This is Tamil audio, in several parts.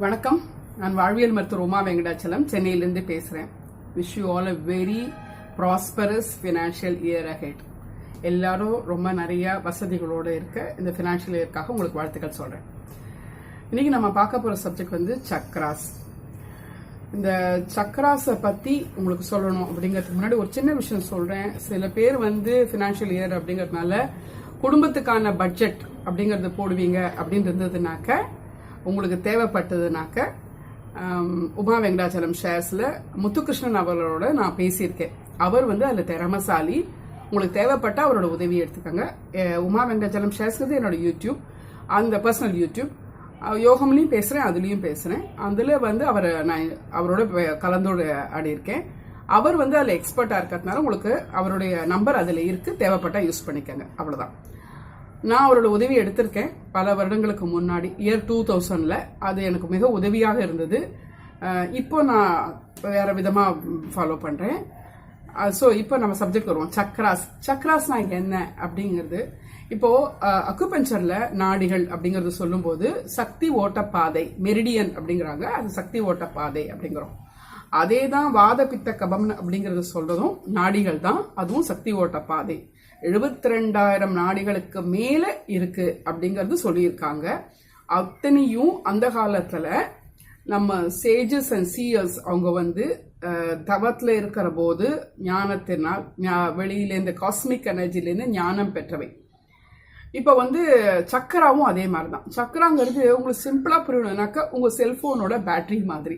வணக்கம். நான் வாழ்வியல் மருத்துவர் உமா வெங்கடாச்சலம். சென்னையிலிருந்து பேசுகிறேன் wish you all a very prosperous financial year ahead எல்லாரும் ரொம்ப நிறைய வசதிகளோடு இருக்க இந்த ஃபினான்ஷியல் இயர்க்காக உங்களுக்கு வாழ்த்துக்கள் சொல்கிறேன் இன்றைக்கி நம்ம பார்க்க போகிற சப்ஜெக்ட் வந்து சக்ராஸ் இந்த சக்ராஸை பற்றி உங்களுக்கு சொல்லணும் அப்படிங்கிறதுக்கு முன்னாடி ஒரு சின்ன விஷயம் சொல்கிறேன் சில பேர் வந்து ஃபினான்ஷியல் இயர் அப்படிங்கிறதுனால குடும்பத்துக்கான பட்ஜெட் அப்படிங்கிறத போடுவீங்க அப்படின்னு இருந்ததுனாக்க உங்களுக்கு தேவைப்பட்டதுனாக்க உமா வெங்கடாச்சலம் ஷேர்ஸில் முத்துகிருஷ்ணன் அவர்களோட நான் பேசியிருக்கேன். அவர் வந்து அதில் திறமசாலி. உங்களுக்கு தேவைப்பட்டால் அவரோட உதவி எடுத்துக்கோங்க. உமா வெங்கடாச்சலம் ஷேர்ஸ்ங்கிறது என்னோட யூடியூப் அந்த பர்சனல் யூடியூப் யோகம்லேயும் பேசுகிறேன் அதுலேயும் பேசுகிறேன் அதில் வந்து அவரை நான் அவரோட கலந்தோடு ஆடியிருக்கேன். அவர் வந்து அதில் எக்ஸ்பர்ட்டாக இருக்கிறதுனால உங்களுக்கு அவருடைய நம்பர் அதில் இருக்கு. தேவைப்பட்டால் யூஸ் பண்ணிக்கோங்க. அவ்வளோதான் நான் அவரோட உதவி எடுத்திருக்கேன் பல வருடங்களுக்கு முன்னாடி இயர் டூ தௌசண்ட்ல அது எனக்கு மிக உதவியாக இருந்தது. இப்போ நான் வேற விதமா ஃபாலோ பண்றேன். ஸோ இப்போ நம்ம சப்ஜெக்ட் வருவோம். சக்ராஸ். சக்ராஸ்னா என்ன அப்படிங்கிறது இப்போ அக்குபஞ்சர்ல நாடிகள் அப்படிங்கறது சொல்லும்போது சக்தி ஓட்ட பாதை மெரிடியன் அப்படிங்கிறாங்க. அது சக்தி ஓட்ட பாதை அப்படிங்கிறோம். அதே தான் வாத பித்த கபம் அப்படிங்கறத சொல்றதும் நாடிகள் தான். அதுவும் சக்தி ஓட்ட பாதை. எழுபத்தி ரெண்டாயிரம் நாடிகளுக்கு மேல இருக்கு அப்படிங்கறது சொல்லியிருக்காங்க. அத்தனையும் அந்த காலத்துல நம்ம சேஜஸ் அண்ட் சீயர்ஸ் அவங்க வந்து தவத்தில் இருக்கிற போது ஞானத்தினால் வெளியிலேருந்து காஸ்மிக் எனர்ஜிலேருந்து ஞானம் பெற்றவை. இப்போ வந்து சக்கராவும் அதே மாதிரி தான் சக்கராங்கிறது உங்களுக்கு சிம்பிளாக புரியணும்னாக்கா உங்கள் செல்ஃபோனோட பேட்ரி மாதிரி.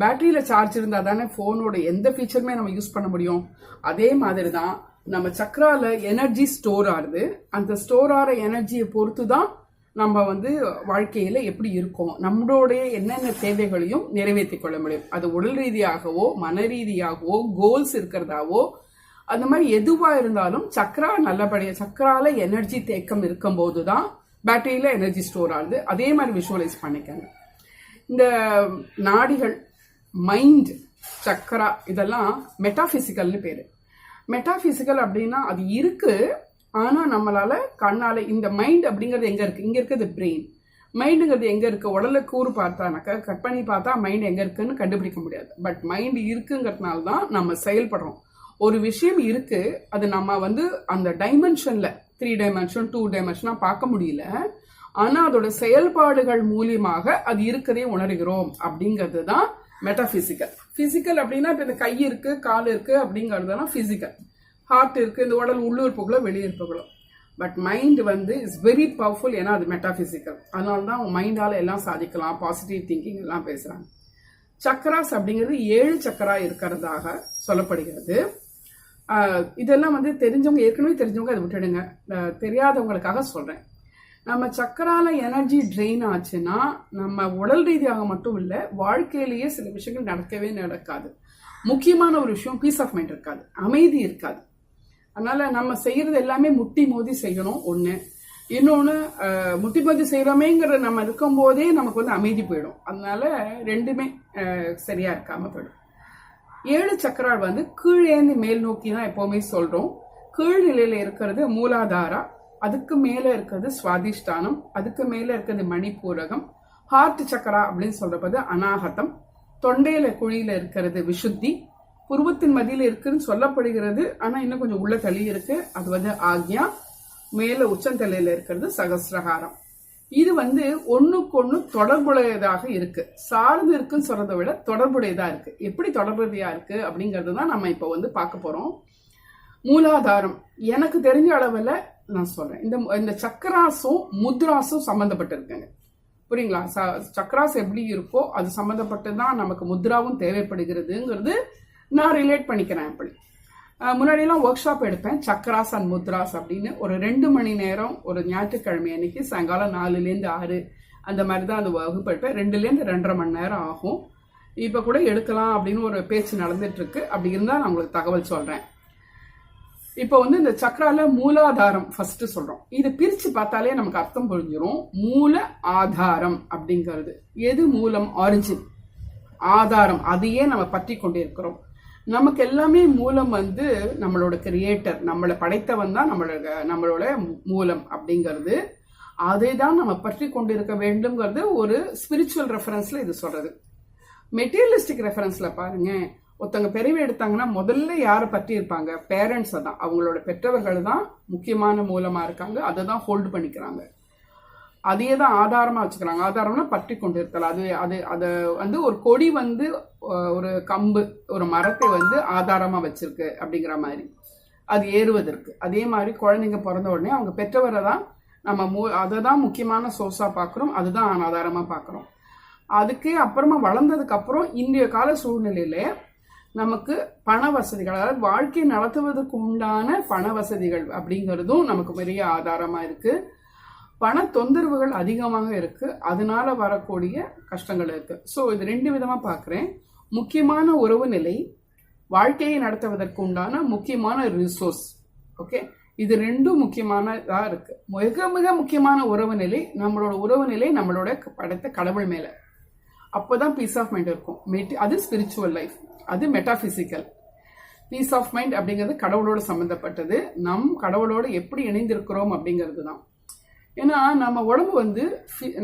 பேட்டரியில் சார்ஜ் இருந்தால் தானே ஃபோனோட எந்த ஃபீச்சருமே நம்ம யூஸ் பண்ண முடியும்? அதே மாதிரி தான் நம்ம சக்கரால எனர்ஜி ஸ்டோர் ஆகுது. அந்த ஸ்டோர் ஆகிற எனர்ஜியை பொறுத்து தான் நம்ம வந்து வாழ்க்கையில் எப்படி இருக்கோம். நம்மளுடைய என்னென்ன தேவைகளையும் நிறைவேற்றி கொள்ள முடியும். அது உடல் ரீதியாகவோ மன ரீதியாகவோ கோல்ஸ் இருக்கிறதாவோ அந்த மாதிரி எதுவாக இருந்தாலும் சக்கரா நல்லபடியாக சக்கரால எனர்ஜி தேக்கம் இருக்கும்போது தான் பேட்டரியில் எனர்ஜி ஸ்டோர் ஆகுது. அதே மாதிரி விஷுவலைஸ் பண்ணிக்கங்க. இந்த நாடிகள் மைண்ட் சக்கரா இதெல்லாம் மெட்டாஃபிசிக்கல்னு பேர். மெட்டாஃபிசிக்கல் அப்படின்னா அது இருக்கு ஆனால் நம்மளால கண்ணால் இந்த மைண்ட் அப்படிங்கிறது எங்கே இருக்குது இங்கே இருக்கிறது பிரெயின் மைண்டுங்கிறது எங்கே இருக்குது உடல கூறு பார்த்தானாக்கா கட் பண்ணி பார்த்தா மைண்ட் எங்கே இருக்குன்னு கண்டுபிடிக்க முடியாது. பட் மைண்ட் இருக்குங்கிறதுனால தான் நம்ம செயல்படுறோம். ஒரு விஷயம் இருக்குது அது நம்ம வந்து அந்த டைமென்ஷனில் த்ரீ டைமென்ஷன் டூ டைமென்ஷனாக பார்க்க முடியல. ஆனால் அதோட செயல்பாடுகள் மூலியமாக அது இருக்கதே உணர்கிறோம் அப்படிங்கிறது தான் மெட்டாஃபிசிக்கல் ஃபிசிக்கல் அப்படின்னா இப்போ இந்த கை இருக்குது கால் இருக்குது அப்படிங்கிறதுலாம் ஃபிசிக்கல் ஹார்ட் இருக்குது இந்த உடல் உள்ளுறுப்புகளோ வெளியிருப்புகளோ பட் மைண்ட் வந்து இஸ் வெரி பவர்ஃபுல் ஏன்னா அது மெட்டாஃபிசிக்கல் அதனால தான் அவங்க மைண்டால் எல்லாம் சாதிக்கலாம் பாசிட்டிவ் திங்கிங் எல்லாம் பேசுகிறாங்க சக்கராஸ் அப்படிங்கிறது ஏழு சக்கரா இருக்கிறதாக சொல்லப்படுகிறது. இதெல்லாம் வந்து தெரிஞ்சவங்க ஏற்கனவே தெரிஞ்சவங்க அதை விட்டுடுங்க. தெரியாதவங்களுக்காக சொல்கிறேன் நம்ம சக்கரால எனர்ஜி ட்ரெயின் ஆச்சுன்னா நம்ம உடல் ரீதியாக மட்டும் இல்லை வாழ்க்கையிலேயே சில விஷயங்கள் நடக்கவே நடக்காது. முக்கியமான ஒரு விஷயம் பீஸ் ஆஃப் மைண்ட் இருக்காது. அமைதி இருக்காது. அதனால நம்ம செய்யறது எல்லாமே முட்டி மோதி செய்யணும் ஒன்று இன்னொன்று முட்டி மோதி செய்யறோமேங்கிற நம்ம இருக்கும்போதே நமக்கு வந்து அமைதி போயிடும். அதனால ரெண்டுமே சரியா இருக்காம போயிடும். ஏழு சக்கரால் வந்து கீழேந்து மேல் நோக்கி தான் எப்பவுமே சொல்றோம். கீழ் நிலையில இருக்கிறது மூலாதாரா அதுக்கு மேல இருக்கிறது சுவாதிஷ்டானம் அதுக்கு மேல இருக்கிறது மணிப்பூரகம் ஹார்ட் சக்கரா அப்படின்னு சொல்றது அனாகதம் தொண்டையில குழியில இருக்கிறது விசுத்தி புருவத்தின் மதியில இருக்குன்னு சொல்லப்படுகிறது ஆனா இன்னும் கொஞ்சம் உள்ள தள்ளி இருக்கு. அது வந்து ஆக்யா மேல உச்சந்தலையில இருக்கிறது சகசிரகாரம் இது வந்து ஒண்ணுக்கு ஒண்ணு தொடர்புடையதாக இருக்கு. சார்ந்து இருக்குன்னு சொல்றதை விட தொடர்புடையதா இருக்கு. எப்படி தொடர்புடையா இருக்கு அப்படிங்கிறது தான் நம்ம இப்ப வந்து பார்க்க போறோம். மூலாதாரம். எனக்கு தெரிஞ்ச அளவுல நான் சொல்றேன். இந்த இந்த சக்கராசும் முத்ராசும் சம்மந்தப்பட்டிருக்குங்க புரியுங்களா? ச- சக்கராஸ் எப்படி இருக்கோ அது சம்மந்தப்பட்டு தான் நமக்கு முத்ராவும் தேவைப்படுகிறதுங்கிறது நான் ரிலேட் பண்ணிக்கிறேன் அப்படி. முன்னாடியெல்லாம் ஒர்க் ஷாப் எடுப்பேன். சக்கராஸ் அண்ட் முத்ராஸ் அப்படின்னு. ஒரு ரெண்டு மணி நேரம் ஒரு ஞாயிற்றுக்கிழமை அன்னைக்கு சாயங்காலம் நாலுலேருந்து ஆறு அந்த மாதிரி தான் அந்த வகுப்பு எடுப்பேன். ரெண்டுலேருந்து ரெண்டரை மணி நேரம் ஆகும். இப்போ கூட எடுக்கலாம் அப்படின்னு ஒரு பேச்சு நடந்துட்டு இருக்கு அப்படி இருந்தால் நான் உங்களுக்கு தகவல் சொல்கிறேன் இப்போ வந்து இந்த சக்கரால மூலாதாரம் ஃபர்ஸ்ட் சொல்றோம். இது பிரிச்சு பார்த்தாலே நமக்கு அர்த்தம் புரிஞ்சிடும் மூல ஆதாரம் அப்படிங்கிறது. எது மூலம்? ஆரிஜின் ஆதாரம். அதையே நம்ம பற்றி கொண்டிருக்கிறோம். நமக்கு எல்லாமே மூலம் வந்து நம்மளோட கிரியேட்டர் நம்மளை படைத்தவன் தான் நம்மளோட நம்மளோட மூலம் அப்படிங்கிறது. அதை தான் நம்ம பற்றி கொண்டிருக்க வேண்டும்ங்கிறது ஒரு ஸ்பிரிச்சுவல் ரெஃபரன்ஸ்ல இது சொல்றது. மெட்டீரியலிஸ்டிக் ரெஃபரன்ஸ்ல பாருங்க. ஒருத்தவங்க பிறவி எடுத்தாங்கன்னா முதல்ல யாரை பற்றி இருப்பாங்க? பேரண்ட்ஸை தான். அவங்களோட பெற்றவர்கள் தான் முக்கியமான மூலமாக இருக்காங்க. அதை தான் ஹோல்டு பண்ணிக்கிறாங்க. அதையே தான் ஆதாரமாக வச்சுக்கிறாங்க. ஆதாரம்னா பற்றி கொண்டு இருத்தல் அது அது அதை வந்து ஒரு கொடி வந்து ஒரு கம்பு ஒரு மரத்தை வந்து ஆதாரமாக வச்சிருக்கு அப்படிங்கிற மாதிரி. அது ஏறுவதற்கு. அதே மாதிரி குழந்தைங்க பிறந்த உடனே அவங்க பெற்றவரை தான் நம்ம மூ அதை தான் முக்கியமான சோர்ஸாக பார்க்குறோம் அதுதான் ஆதாரமாக பார்க்குறோம் அதுக்கு அப்புறமா வளர்ந்ததுக்கப்புறம் இன்றைய கால சூழ்நிலையில் நமக்கு பண வசதிகள் அதாவது வாழ்க்கை நடத்துவதற்கு உண்டான பண வசதிகள் அப்படிங்கிறதும் நமக்கு பெரிய ஆதாரமாக இருக்குது பண தொந்தரவுகள் அதிகமாக இருக்குது அதனால வரக்கூடிய கஷ்டங்கள் இருக்குது ஸோ இது ரெண்டு விதமாக பார்க்குறேன் முக்கியமான உறவு நிலை வாழ்க்கையை நடத்துவதற்கு உண்டான முக்கியமான ரிசோர்ஸ் ஓகே இது ரெண்டும் முக்கியமானதாக இருக்குது மிக மிக முக்கியமான உறவு நிலை நம்மளோட உறவு நிலை நம்மளோட படைத்த கடவுள் மேலே. அப்போதான் பீஸ் ஆஃப் மைண்ட் இருக்கும். மெட்டி அது ஸ்பிரிச்சுவல் லைஃப் அது மெட்டாபிசிக்கல் பீஸ் ஆஃப் மைண்ட் அப்படிங்கிறது கடவுளோட சம்மந்தப்பட்டது நம் கடவுளோட எப்படி இணைந்திருக்கிறோம் அப்படிங்கிறது தான். ஏன்னா நம்ம உடம்பு வந்து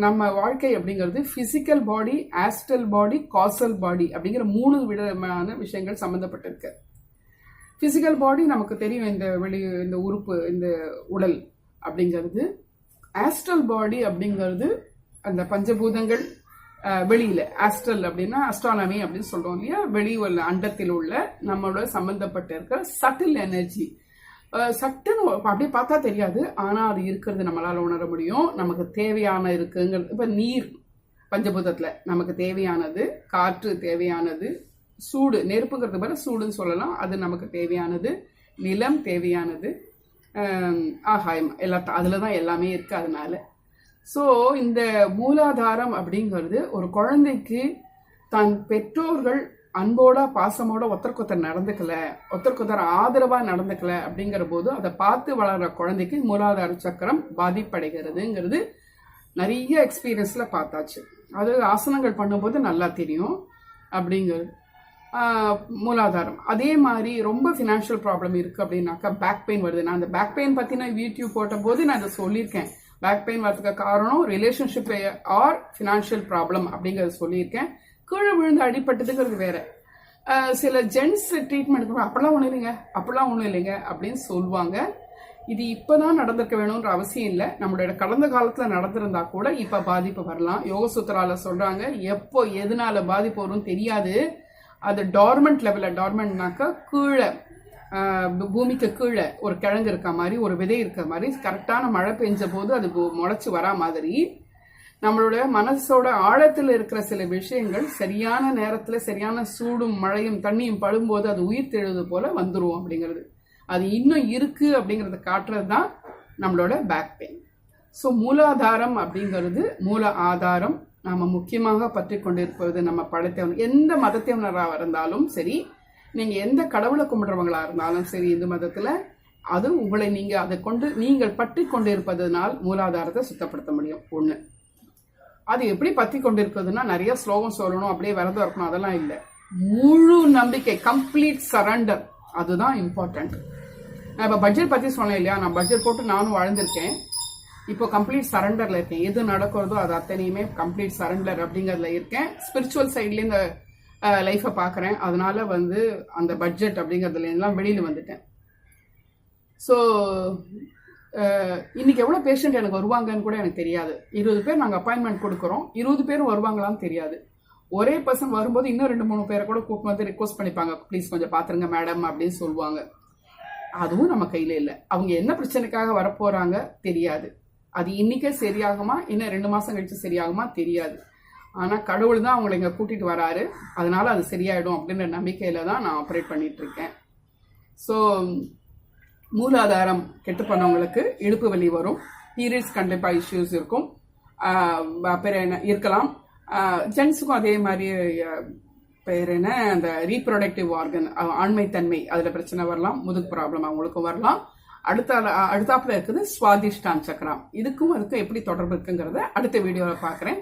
நம்ம வாழ்க்கை அப்படிங்கிறது physical body astral body causal body அப்படிங்கிற மூணு விதமான விஷயங்கள் சம்மந்தப்பட்டிருக்கு ஃபிசிக்கல் பாடி நமக்கு தெரியும் இந்த வெளி இந்த உறுப்பு இந்த உடல் அப்படிங்கிறது. ஆஸ்ட்ரல் பாடி அப்படிங்கிறது அந்த பஞ்சபூதங்கள் வெளியில ஆஸ்ட்ரல் அப்படின்னா அஸ்ட்ரானமி அப்படின்னு சொல்றோம் இல்லையா? வெளி உள்ள அண்டத்தில் உள்ள நம்மளோட சம்பந்தப்பட்ட இருக்கிற சட்டில் எனர்ஜி சட்டுன்னு அப்படியே பார்த்தா தெரியாது. ஆனால் அது இருக்கிறது நம்மளால் உணர முடியும். நமக்கு தேவையான இருக்குங்கிறது இப்போ நீர் பஞ்சபூதத்தில் நமக்கு தேவையானது காற்று தேவையானது சூடு நெருப்புங்கிறது பதில் சூடுன்னு சொல்லலாம். அது நமக்கு தேவையானது நிலம் தேவையானது ஆகாயம் எல்லா அதில் தான் எல்லாமே இருக்குது அதனால. ஸோ இந்த மூலாதாரம் அப்படிங்கிறது ஒரு குழந்தைக்கு தன் பெற்றோர்கள் அன்போட பாசமோட ஒருத்தருக்கொத்தர் நடந்துக்கல ஒருத்தருக்கொத்தர் ஆதரவாக நடந்துக்கல அப்படிங்கிற போது அதை பார்த்து வளர்கிற குழந்தைக்கு மூலாதார சக்கரம் பாதிப்படைகிறதுங்கிறது நிறைய எக்ஸ்பீரியன்ஸில் பார்த்தாச்சு. அது ஆசனங்கள் பண்ணும்போது நல்லா தெரியும் அப்படிங்கிறது. மூலாதாரம். அதே மாதிரி ரொம்ப ஃபினான்ஷியல் ப்ராப்ளம் இருக்குது அப்படின்னாக்கா பேக் பெயின் வருது. நான் அந்த பேக் பெயின் பற்றி நான் யூடியூப் போட்ட போது நான் அதை சொல்லியிருக்கேன். பேக் பெயின் வரதுக்கு காரணம் ரிலேஷன்ஷிப் ஆர் ஃபினான்ஷியல் ப்ராப்ளம் அப்படிங்கறத சொல்லியிருக்கேன். கீழே விழுந்து அடிபட்டதுங்கிறது வேற. சில ஜென்ஸ் ட்ரீட்மெண்ட் அப்படிலாம் ஒன்றும் இல்லைங்க அப்படிலாம் ஒன்றும் இல்லைங்க அப்படின்னு சொல்லுவாங்க. இது இப்போதான் நடந்திருக்க வேணும்ன்ற அவசியம் இல்லை. நம்மளோட கடந்த காலத்தில் நடந்திருந்தா கூட இப்போ பாதிப்பு வரலாம். யோக சூத்திரால சொல்கிறாங்க எப்போ எதனால பாதிப்பு வரும் தெரியாது. அது டார்மெண்ட் லெவலில் டார்மெண்ட்னாக்கா கீழே பூமிக்கு கீழே ஒரு கிழங்கு இருக்க மாதிரி ஒரு விதை இருக்க மாதிரி கரெக்டான மழை பெஞ்ச போது அது பூ- முளைச்சு வரா மாதிரி நம்மளுடைய மனசோட ஆழத்தில் இருக்கிற சில விஷயங்கள் சரியான நேரத்தில் சரியான சூடும் மழையும் தண்ணியும் படும்போது அது உயிர் தெழுவது போல வந்துடும் அப்படிங்கிறது. அது இன்னும் இருக்கு அப்படிங்கிறத காட்டுறது தான் நம்மளோட பேக் பெயின் ஸோ மூலாதாரம் அப்படிங்கிறது மூல ஆதாரம். நாம் முக்கியமாக பற்றி கொண்டிருப்பது நம்ம படைத்தவன் எந்த மதத்தினராக இருந்தாலும் சரி நீங்க எந்த கடவுளை கும்பிடுறவங்களா இருந்தாலும் சரி இந்து மதத்துல அது உங்களை நீங்க அதை கொண்டு நீங்கள் பற்றி கொண்டிருப்பதனால் மூலாதாரத்தை சுத்தப்படுத்த முடியும். ஒண்ணு. அது எப்படி பற்றி கொண்டிருக்குதுன்னா நிறைய ஸ்லோகம் சொல்லணும் அப்படியே விரதம் இருக்கணும் அதெல்லாம் இல்லை. முழு நம்பிக்கை கம்ப்ளீட் சரண்டர் அதுதான் இம்பார்ட்டன்ட் நான் இப்போ பட்ஜெட் பற்றி சொன்னேன் இல்லையா? நான் பட்ஜெட் போட்டு நானும் வாழ்ந்திருக்கேன். இப்போ கம்ப்ளீட் சரண்டரில் இருக்கேன். எது நடக்கிறதோ அது அத்தனையுமே கம்ப்ளீட் சரண்டர் அப்படிங்கிறதுல இருக்கேன். ஸ்பிரிச்சுவல் சைட்ல இந்த லைஃப்பை பார்க்குறேன் அதனால வந்து அந்த பட்ஜெட் அப்படிங்கிறதுலேருந்துலாம் வெளியில் வந்துட்டேன். ஸோ இன்னைக்கு எவ்வளோ பேஷண்ட் எனக்கு வருவாங்கன்னு கூட எனக்கு தெரியாது. இருபது பேர் நாங்கள் அப்பாயின்மெண்ட் கொடுக்குறோம். இருபது பேரும் வருவாங்களான்னு தெரியாது. ஒரே பர்சன் வரும்போது இன்னும் ரெண்டு மூணு பேரை கூட கூப்பிட்டு வந்து ரிக்வஸ்ட் பண்ணிப்பாங்க. ப்ளீஸ் கொஞ்சம் பார்த்துருங்க மேடம் அப்படின்னு சொல்லுவாங்க. அதுவும் நம்ம கையில் இல்லை. அவங்க என்ன பிரச்சனைக்காக வரப்போகிறாங்க தெரியாது. அது இன்றைக்கே சரியாகுமா? இன்னும் ரெண்டு மாதம் கழித்து சரியாகுமா? தெரியாது. ஆனால் கடவுள் தான் அவங்களை இங்கே கூட்டிகிட்டு வராரு. அதனால அது சரியாயிடும் அப்படின்ற நம்பிக்கையில் தான் நான் ஆப்ரேட் பண்ணிகிட்ருக்கேன் ஸோ மூலாதாரம் கெட்டு போனவங்களுக்கு இடுப்பு வலி வரும். பீரியட்ஸ் கண்டிப்பாக இஷ்யூஸ் இருக்கும். பேர் என்ன? இருக்கலாம். ஜென்ஸுக்கும் அதே மாதிரி பேர் என்ன? அந்த ரீப்ரொடக்டிவ் ஆர்கன் ஆண்மைத்தன்மை அதில் பிரச்சனை வரலாம். முதுகு ப்ராப்ளம் அவங்களுக்கும் வரலாம். அடுத்த அடுத்தாப்புல இருக்குது சுவாதிஷ்டான் சக்கரம் இதுக்கும் அதுக்கும் எப்படி தொடர்பு இருக்குங்கிறத அடுத்த வீடியோவில் பார்க்குறேன்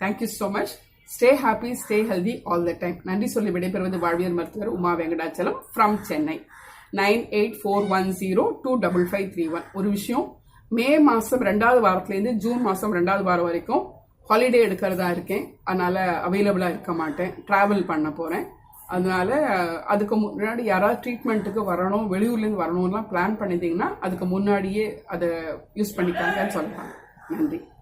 thank you so much stay happy stay healthy all the time நன்றி சொல்லி விடைபெறுவது வாழ்வியல் மருத்துவர் Uma Venkatachalam from Chennai nine eight four one zero two double five three one ஒரு விஷயம் மே மாதம் ரெண்டாவது வாரத்துலேருந்து ஜூன் மாதம் ரெண்டாவது வாரம் வரைக்கும் ஹாலிடே எடுக்கிறதா இருக்கேன். அதனால் அவைலபிளாக இருக்க மாட்டேன். ட்ராவல் பண்ண போகிறேன் அதனால் அதுக்கு முன்னாடி யாராவது ட்ரீட்மெண்ட்டுக்கு வரணும் வெளியூர்லேருந்து வரணும்லாம் பிளான் பண்ணிட்டீங்கன்னா அதுக்கு முன்னாடியே அதை யூஸ் பண்ணிக்காங்கன்னு சொல்லுவாங்க நன்றி.